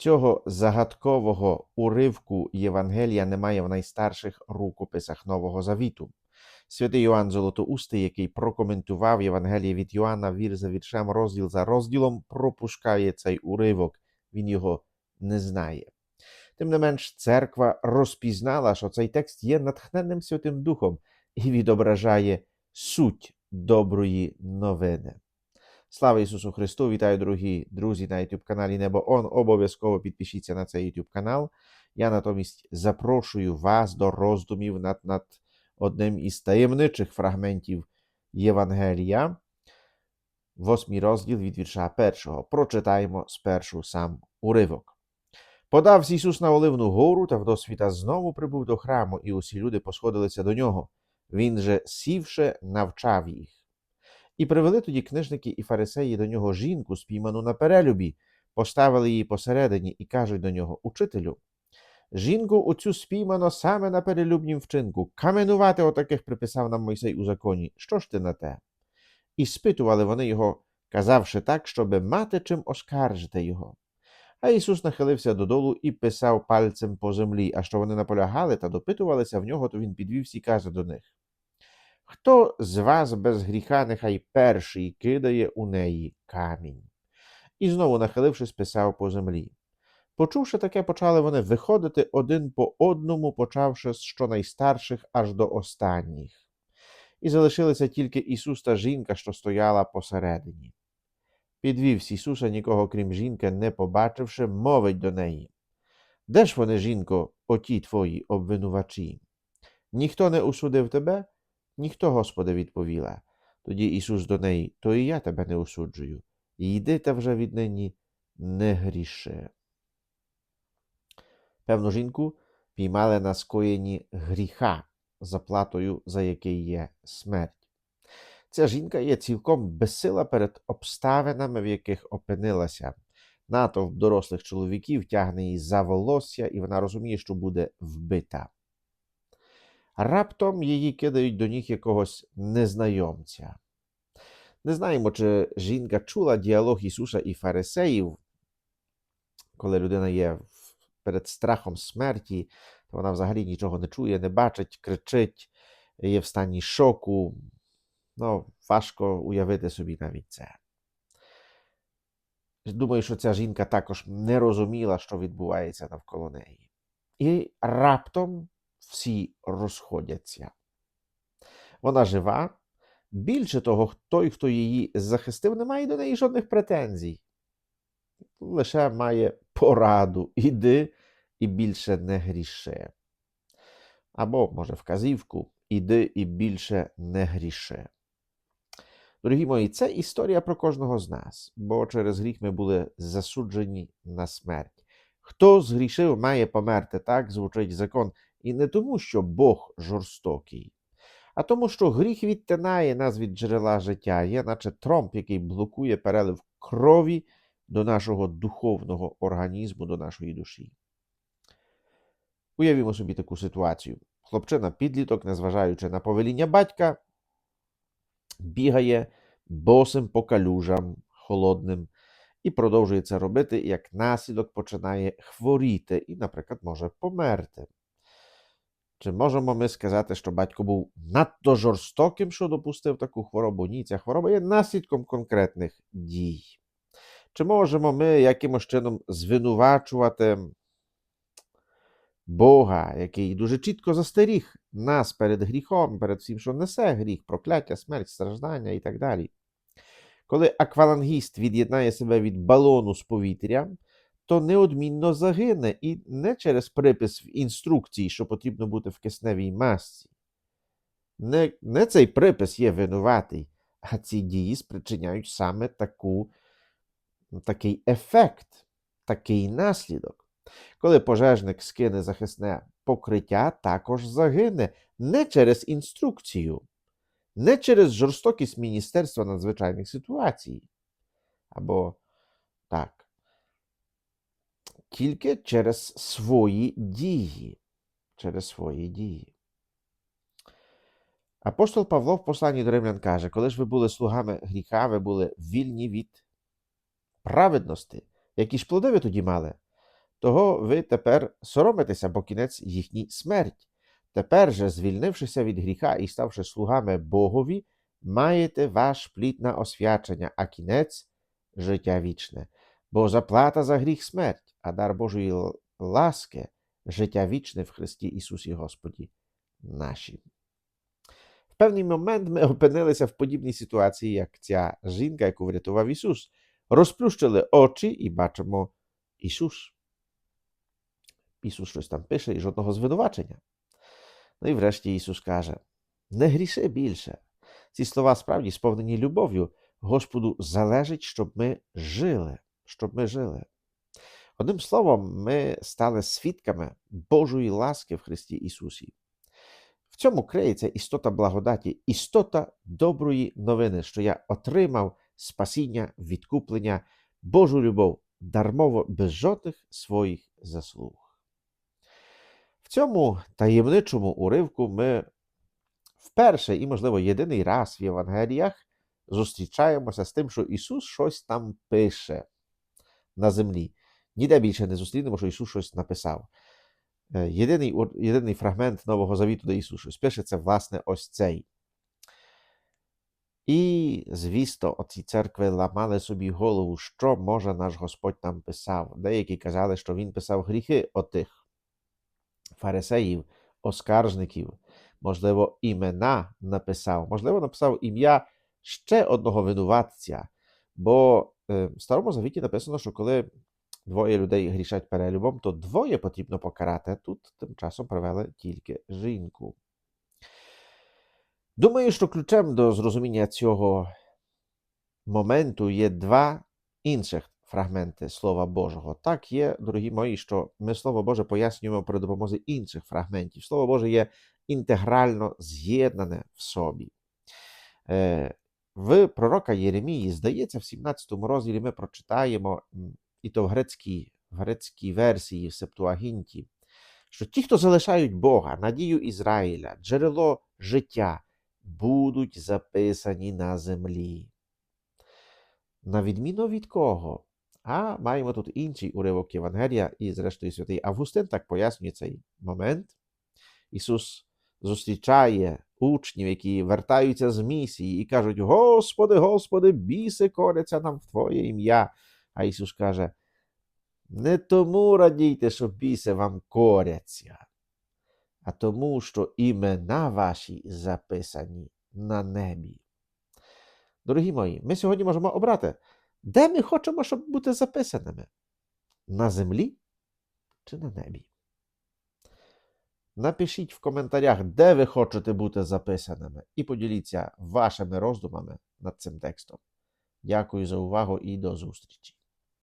Цього загадкового уривку Євангелія немає в найстарших рукописах Нового Завіту. Святий Йоанн Золотоустий, який прокоментував Євангеліє від Йоанна вір за віршем, розділ за розділом, пропускає цей уривок, він його не знає. Тим не менш, церква розпізнала, що цей текст є натхненним Святим Духом і відображає суть доброї новини. Слава Ісусу Христу! Вітаю, дорогі друзі, на YouTube каналі Небо Он. Обов'язково підпишіться на цей YouTube канал. Я натомість запрошую вас до роздумів над, над одним із таємничих фрагментів Євангелія, восьмий розділ від вірша першого. Прочитаємо спершу сам уривок. Подався Ісус на Оливну гору та вдосвіта знову прибув до храму, і усі люди посходилися до нього. Він же, сівши, навчав їх. І привели тоді книжники і фарисеї до нього жінку, спійману на перелюбі, поставили її посередині і кажуть до нього: Учителю, жінку оцю спіймано саме на перелюбнім вчинку. Каменувати отаких приписав нам Мойсей у законі. Що ж ти на те? І спитували вони його, казавши так, щоби мати чим оскаржити його. А Ісус нахилився додолу і писав пальцем по землі, а що вони наполягали та допитувалися в нього, то він підвівся і каже до них: Хто з вас без гріха, нехай перший кидає у неї камінь. І знову, нахилившись, писав по землі. Почувши таке, почали вони виходити один по одному, почавши з щонайстарших аж до останніх. І залишилися тільки Ісус та жінка, що стояла посередині. Підвівся Ісуса, нікого крім жінки, не побачивши, мовить до неї. Де ж вони, жінко, оті твої обвинувачі? Ніхто не усудив тебе? Ніхто, Господи, відповіла. Тоді Ісус до неї, то і я тебе не осуджую. Йди та вже віднині не гріши. Певну жінку піймали на скоєнні гріха, заплатою за який є смерть. Ця жінка є цілком безсила перед обставинами, в яких опинилася. Натовп дорослих чоловіків тягне її за волосся, і вона розуміє, що буде вбита. Раптом її кидають до ніг якогось незнайомця. Не знаємо, чи жінка чула діалог Ісуса і Фарисеїв, коли людина є перед страхом смерті, то вона взагалі нічого не чує, не бачить, кричить, є в стані шоку. Ну, важко уявити собі навіть це. Думаю, що ця жінка також не розуміла, що відбувається навколо неї. І раптом всі розходяться. Вона жива. Більше того, той, хто її захистив, не має до неї жодних претензій. Лише має пораду іди і більше не гріши. Або, може, вказівку іди і більше не гріши. Дорогі мої, це історія про кожного з нас, бо через гріх ми були засуджені на смерть. Хто згрішив, має померти, так звучить закон. І не тому, що Бог жорстокий, а тому, що гріх відтинає нас від джерела життя, є, наче тромб, який блокує перелив крові до нашого духовного організму, до нашої душі. Уявімо собі таку ситуацію. Хлопчина підліток, незважаючи на повеління батька, бігає босим по калюжам холодним і продовжує це робити, як наслідок починає хворіти і, наприклад, може померти. Чи можемо ми сказати, що батько був надто жорстоким, що допустив таку хворобу? Ні, ця хвороба є наслідком конкретних дій. Чи можемо ми якимось чином звинувачувати Бога, який дуже чітко застеріг нас перед гріхом, перед всім, що несе гріх, прокляття, смерть, страждання і так далі? Коли аквалангіст від'єднає себе від балону з повітрям, то неодмінно загине і не через припис в інструкції, що потрібно бути в кисневій масці. Не, не цей припис є винуватий, а ці дії спричиняють саме таку, такий ефект, такий наслідок. Коли пожежник скине захисне покриття, також загине не через інструкцію, не через жорстокість Міністерства надзвичайних ситуацій. Або так тільки через свої дії. Через свої дії. Апостол Павло в посланні до римлян каже: коли ж ви були слугами гріха, ви були вільні від праведності. Які ж плоди ви тоді мали? того ви тепер соромитеся, бо кінець їхній смерть. Тепер же, звільнившися від гріха і ставши слугами Богові, маєте ваш плід на освячення, а кінець життя вічне. Бо заплата за гріх смерть, а дар Божої ласки життя вічне в Христі Ісусі Господі нашім. В певний момент ми опинилися в подібній ситуації, як ця жінка, яку врятував Ісус. Розплющили очі і бачимо Ісус. Ісус щось там пише і жодного звинувачення. Ну і врешті Ісус каже: не гріши більше. Ці слова справді сповнені любов'ю. Господу залежить, щоб ми жили, щоб ми жили. Одним словом, ми стали свідками Божої ласки в Христі Ісусі. В цьому криється істота благодаті, істота доброї новини, що я отримав спасіння, відкуплення, Божу любов, дармово без жодних своїх заслуг. В цьому таємничому уривку ми вперше і, можливо, єдиний раз в Євангеліях зустрічаємося з тим, що Ісус щось там пише на землі. Ніде більше не зустрінемо, що Ісус щось написав. Е, Єдиний, єдиний фрагмент Нового Завіту, де Ісус щось пише, це власне ось цей. І, звісно, оці церкви ламали собі голову, що може наш Господь нам писав. Деякі казали, що Він писав гріхи отих фарисеїв, оскаржників, можливо, імена написав, можливо, написав ім'я ще одного винуватця. Бо е, в Старому Завіті написано, що коли двоє людей грішать перелюбом, то двоє потрібно покарати. Тут тим часом привели тільки жінку. Думаю, що ключем до зрозуміння цього моменту є два інших фрагменти Слова Божого. Так є, дорогі мої, що ми Слово Боже пояснюємо при допомозі інших фрагментів. Слово Боже є інтегрально з'єднане в собі. Е, В пророка Єремії, здається, в 17 розділі ми прочитаємо, і то в грецькій, в грецькій версії, в Септуагінті, що ті, хто залишають Бога, надію Ізраїля, джерело життя, будуть записані на землі. На відміну від кого? А маємо тут інший уривок Євангелія, і, зрештою, святий Августин так пояснює цей момент. Ісус зустрічає учнів, які вертаються з місії і кажуть: Господи, Господи, біси коряться нам в Твоє ім'я. А Ісус каже: Не тому радійте, що біси вам коряться, а тому, що імена ваші записані на небі. Дорогі мої, ми сьогодні можемо обрати, де ми хочемо, щоб бути записаними? На землі чи на небі? Напишіть в коментарях, де ви хочете бути записаними, і поділіться вашими роздумами над цим текстом. Дякую за увагу і до зустрічі.